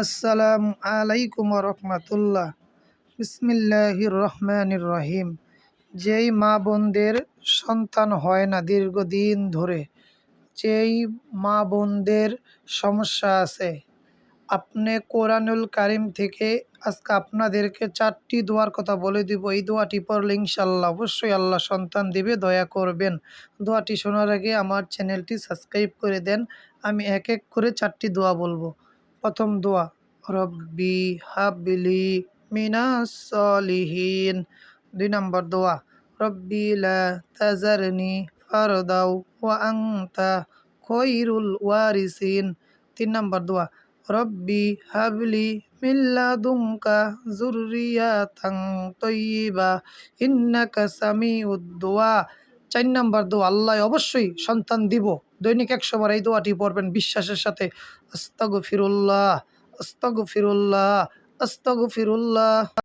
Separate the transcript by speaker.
Speaker 1: আসসালামু আলাইকুম রহমতুল্লাহ। বিসমিল্লাহির রহমানির রহিম। যেই মা বোনদের সন্তান হয় না দীর্ঘদিন ধরে, যেই মা বোনদের সমস্যা আছে, আপনি কোরআনুল কারিম থেকে আজকে আপনাদেরকে চারটি দোয়ার কথা বলে দিব। এই দোয়াটি পড়লে ইনশাল্লাহ অবশ্যই আল্লাহ সন্তান দিবে, দয়া করবেন। দোয়াটি শোনার আগে আমার চ্যানেলটি সাবস্ক্রাইব করে দেন। আমি এক এক করে চারটি দোয়া বলব। প্রথম দোয়া, রব্বি হাবলি মিনাস সলিহিন। দুই নম্বর দোয়া, রব্বি লা তাজারনি ফারদাও ওয়া আংতা খৈরুল ওয়ারিসিন। তিন নম্বর দোয়া, রব্বি হাবলি মিল্লাদুমকা জুরিয়াতাং তৈবা ইন্নাকা সামিউদ দোয়া। চার নম্বর দোয়া, আল্লাহ অবশ্যই সন্তান দিব। দৈনিক একশো বার এই দোয়াটি পড়বেন বিশ্বাসের সাথে। আস্তাগু ফিরুল্লাহ আস্তাগু ফিরুল্লাহ আস্তাগু ফিরুল্লাহ